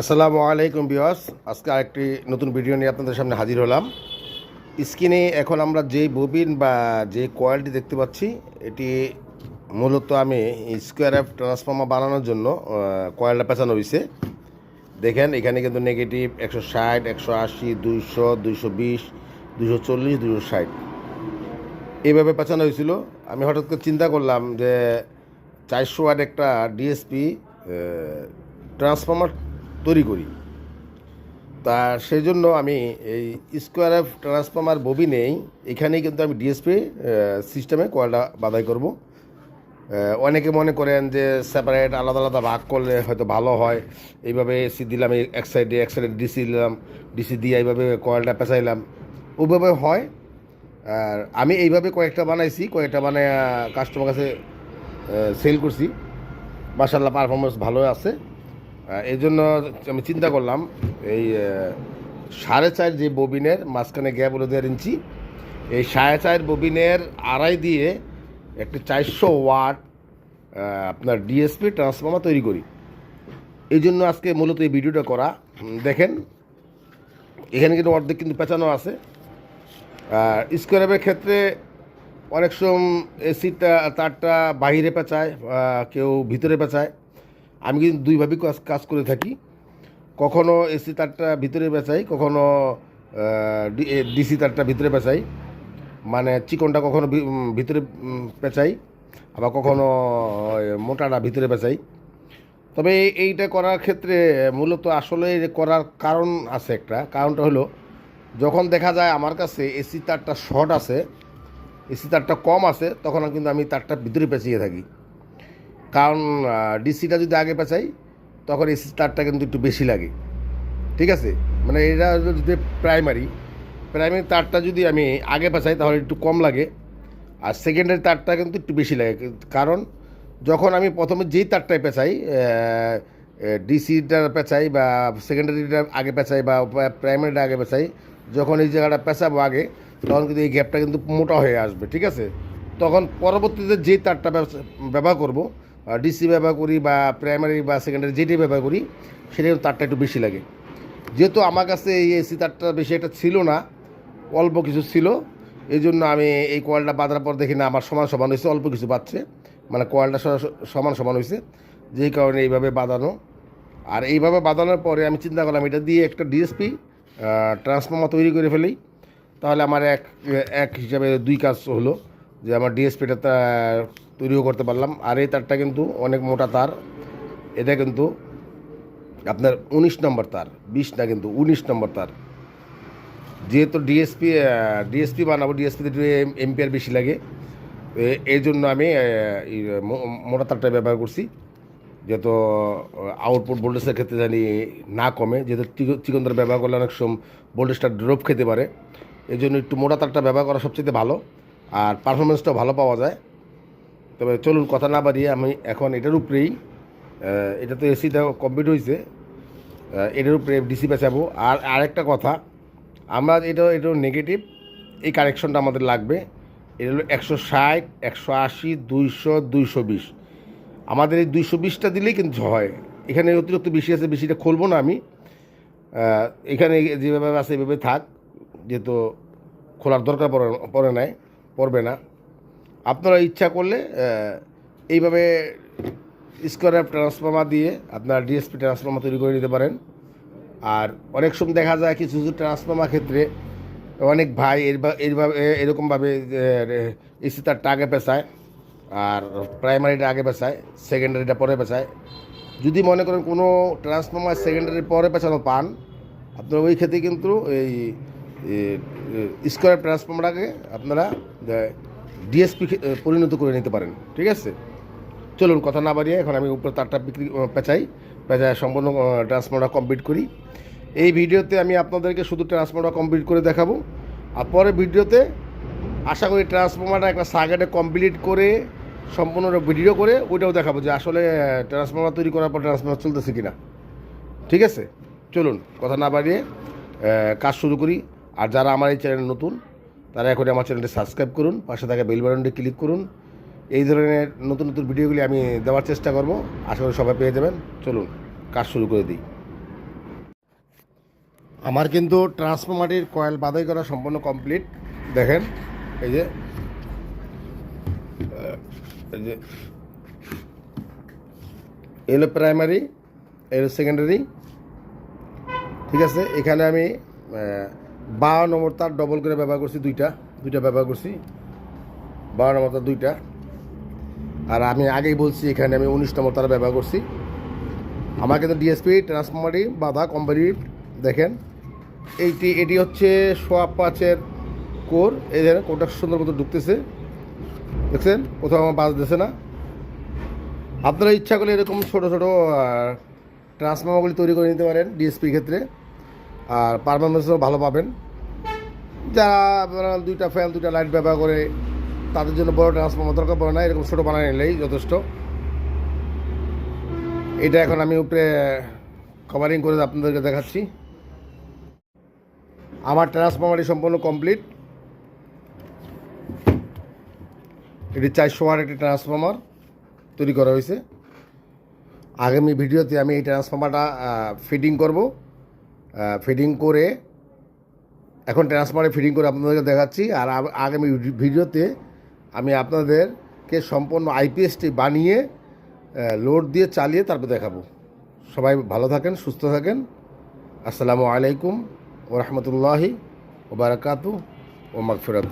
আসসালামু আলাইকুম বিয়াস আজকে আরেকটি নতুন ভিডিও নিয়ে আপনাদের সামনে হাজির হলাম। স্ক্রিনে এখন আমরা যে ববিন বা যে কোয়ালিটি দেখতে পাচ্ছি, এটি মূলত আমি স্কোয়ার অ্যাপ ট্রান্সফর্মার বানানোর জন্য কয়েলটা পেঁচানো হয়েছে দেখেন, এখানে কিন্তু নেগেটিভ একশো ষাট, একশো আশি, দুইশো দুইশো বিশ, দুইশো চল্লিশ, দুইশো ষাট। এইভাবে পেঁচানো হয়েছিল আমি হঠাৎ করে চিন্তা করলাম যে চারশো ওয়াট একটা ডিএসপি ট্রান্সফর্মার তৈরি করি। তা সেই জন্য আমি এই স্কোয়ার অফ ট্রান্সফর্মার ববিনেই এখানেই কিন্তু আমি ডিএসপি সিস্টেমে কয়েলটা বাদাই করব। অনেকে মনে করেন যে সেপারেট আলাদা আলাদা ভাগ করলে হয়তো ভালো হয়। এইভাবে এসি দিলাম এক সাইডে এক সাইডে ডিসি দিলাম, ডিসি দিয়ে এইভাবে কয়েলটা পেঁচাইলাম। ওইভাবে হয়। আর আমি এইভাবে কয়েকটা বানাইছি, কয়েকটা বানায় কাস্টমার কাছে সেল করছি। মাসাল্লাহ পারফরমেন্স ভালো আছে। এই জন্য আমি চিন্তা করলাম, এই সাড়ে চার যে ববিনের মাঝখানে গ্যাপ হলো দেড় ইঞ্চি, এই সাড়ে চার ববিনের আড়াই দিয়ে একটি চারশো ওয়াট আপনার ডিএসপি ট্রান্সফর্মার তৈরি করি। এই জন্য আজকে মূলত এই ভিডিওটা করা। দেখেন, এখানে কিন্তু অর্ধেক কিন্তু পেঁচানো আছে। আর স্কোয়ারের ক্ষেত্রে অনেক সময় এসিটা, তারটা বাইরে পেঁচায় কেউ ভিতরে পেঁচায়। আমি কিন্তু দুইভাবেই কাজ কাজ করে থাকি। কখনো এসি তারটা ভিতরে পেঁচাই কখনো ডিসি তারটা ভিতরে পেঁচাই মানে চিকনটা কখনো ভিতরে পেঁচাই, আবার কখনো মোটাটা ভিতরে পেঁচাই তবে এইটা করার ক্ষেত্রে মূলত আসলে করার কারণ আছে একটা। কারণটা হলো, যখন দেখা যায় আমার কাছে এসি তারটা শর্ট আছে, এসি তারটা কম আছে, তখন কিন্তু আমি তারটা ভিতরে পেঁচিয়ে থাকি। কারণ ডিসিটা যদি আগে পেঁচাই, তখন এসি তারটা কিন্তু একটু বেশি লাগে। ঠিক আছে? মানে এটা যদি প্রাইমারি প্রাইমারি তারটা যদি আমি আগে পেঁচাই, তাহলে একটু কম লাগে। আর সেকেন্ডারি তারটা কিন্তু একটু বেশি লাগে। কারণ, যখন আমি প্রথমে যেই তারটায় পেঁচাই ডিসিটা পেঁচাই বা সেকেন্ডারিটা আগে পেঁচাই বা প্রাইমারিটা আগে পেঁচাই, যখন এই জায়গাটা পেঁচাবো আগে, তখন কিন্তু এই গ্যাপটা কিন্তু মোটা হয়ে আসবে। ঠিক আছে? তখন পরবর্তীতে যেই তারটা ব্যবহার করব ডিসি ব্যবহার করি বা প্রাইমারি বা সেকেন্ডারি যেটি ব্যবহার করি সেটা তারটা একটু বেশি লাগে। যেহেতু আমার কাছে এই এসি তারটা বেশি একটা ছিল না, অল্প কিছু ছিল এই জন্য আমি এই কয়েলটা বাঁধার পর দেখি না, আমার সমান সমান হয়েছে, অল্প কিছু বাঁধছে মানে কয়েলটা সমান সমান হয়েছে, যেই কারণে এইভাবে বাঁধানো। আর এইভাবে বাঁধানোর পরে আমি চিন্তা করলাম, এটা দিয়ে একটা ডিএসপি ট্রান্সফর্মার তৈরি করে ফেলি, তাহলে আমার এক এক হিসাবে দুই কাজ হলো। যে আমার ডিএসপিটা তৈরিও করতে পারলাম। আর এই তারটা কিন্তু অনেক মোটা তার। এটা কিন্তু আপনার উনিশ নম্বর তার, বিশ না কিন্তু উনিশ নম্বর তার। যেহেতু ডিএসপি ডিএসপি বানাবো ডিএসপিতে এমপিআর বেশি লাগে। এই জন্য আমি মোটা তারটা ব্যবহার করছি। যেহেতু আউটপুট ভোল্টেজের ক্ষেত্রে জানি না কমে। যেহেতু চিক- চিকন তার ব্যবহার করলে অনেক সময় ভোল্টেজটা ড্রপ খেতে পারে। এই জন্য একটু মোটা তারটা ব্যবহার করা সবচেয়ে ভালো। আর পারফরমেন্সটাও ভালো পাওয়া যায়। তবে চলুন, কথা না বাড়িয়ে আমি এখন এটার উপরেই এটা তো এসিটা কমপ্লিট হয়েছে এটার উপরে ডিসি পেঁচাবো। আর আরেকটা কথা, আমরা এটা এটা নেগেটিভ এই কারেকশনটা আমাদের লাগবে। এটা হলো একশো ষাট, একশো আশি, দুইশো দুইশো বিশ। আমাদের এই দুইশো বিশটা দিলেই কিন্তু হয়। এখানে অতিরিক্ত বেশি আছে, বেশিটা খুলবো না আমি। এখানে যেভাবে আছে, এভাবে থাক, যেহেতু খোলার দরকার পড়ে পড়ে নাই। পড়বে না। আপনারা ইচ্ছা করলে এইভাবে স্কোয়ার ট্রান্সফর্মার দিয়ে আপনার ডিএসপি ট্রান্সফর্মার তৈরি করে নিতে পারেন। আর অনেক সময় দেখা যায় কিছু কিছু ট্রান্সফর্মার ক্ষেত্রে অনেক ভাই এরভাবে এরকমভাবে এসি তারটা আগে পেঁচায় আর প্রাইমারিটা আগে পেঁচায় সেকেন্ডারিটা পরে পেঁচায় যদি মনে করেন কোনো ট্রান্সফর্মার সেকেন্ডারি পরে পেঁচানো পান, আপনার ওই ক্ষেত্রে কিন্তু এই স্কোয়ার ট্রান্সফর্মারটাকে আপনারা ডিএসপি পরিণত করে নিতে পারেন, ঠিক আছে? চলুন, কথা না বাড়িয়ে এখন আমি উপরে তারটা বিক্রি পেঁচাই, পেঁচায় সম্পূর্ণ ট্রান্সফর্মার কমপ্লিট করি। এই ভিডিওতে আমি আপনাদেরকে শুধু ট্রান্সফর্মার কমপ্লিট করে দেখাবো, আর পরের ভিডিওতে আশা করি ট্রান্সফর্মারটা একটা সার্কিটে কমপ্লিট করে, সম্পূর্ণ ভিডিও করে, ওইটাও দেখাবো যে আসলে ট্রান্সফর্মার তৈরি করার পর ট্রান্সফর্মার চলতেছে কিনা, ঠিক আছে? চলুন, কথা না বাড়িয়ে কাজ শুরু করি। আর যারা আমার এই চ্যানেল নতুন, তারা এখন আমার চ্যানেলটি সাবস্ক্রাইব করুন, পাশে থাকা বেল বাটনটি ক্লিক করুন। এই ধরনের নতুন নতুন ভিডিওগুলি আমি দেওয়ার চেষ্টা করব। আশা করি সবাই পেয়ে যাবেন। চলুন, কাজ শুরু করে দিই। আমার কিন্তু ট্রান্সফরমারের কয়েল বাধাই করা সম্পূর্ণ কমপ্লিট। দেখেন, এই যে এই যে এলো প্রাইমারি এলো সেকেন্ডারি। ঠিক আছে, এখানে আমি বারো নম্বর তার ডবল করে ব্যবহার করছি দুইটা দুইটা ব্যবহার করছি। বারো নম্বর তার দুইটা। আর আমি আগেই বলছি এখানে আমি উনিশ নম্বর তার ব্যবহার করছি। আমার কিন্তু ডিএসপি ট্রান্সফরমারি বাধা কমপ্লিট দেখেন। এইটি, এটি হচ্ছে সোয়া পাঁচের কোর। এই দেখেন কোরটা সুন্দর মতো ঢুকতেছে। দেখছেন? কোথাও আমার বাজতেছে না। আপনারা ইচ্ছা করলে এরকম ছোটো ছোটো ট্রান্সফর্মারগুলি তৈরি করে নিতে পারেন ডিএসপির ক্ষেত্রে। আর পারফরমেন্সও ভালো পাবেন। যারা দুইটা ফ্যান দুইটা লাইট ব্যবহার করে তাদের জন্য বড় ট্রান্সফর্মার দরকার পড়ে না, এরকম ছোটো বানায় নিলেই যথেষ্ট। এটা এখন আমি উপরে কভারিং করে আপনাদেরকে দেখাচ্ছি। আমার ট্রান্সফর্মারটি সম্পূর্ণ কমপ্লিট এটি চারশো ওয়ার একটি ট্রান্সফর্মার তৈরি করা হয়েছে। আগামী ভিডিওতে আমি এই ট্রান্সফর্মারটা ফিটিং করব। ফিটিং করে, এখন ট্রান্সফারে ফিডিং করে আপনাদেরকে দেখাচ্ছি, আর আগামী ভিডিওতে আমি আপনাদেরকে সম্পূর্ণ আইপিএসটি বানিয়ে লোড দিয়ে চালিয়ে তারপর দেখাবো। সবাই ভালো থাকেন, সুস্থ থাকেন। আসসালামু আলাইকুম ও রহমতুল্লাহি ও বারাকাতু ও মাগফিরাত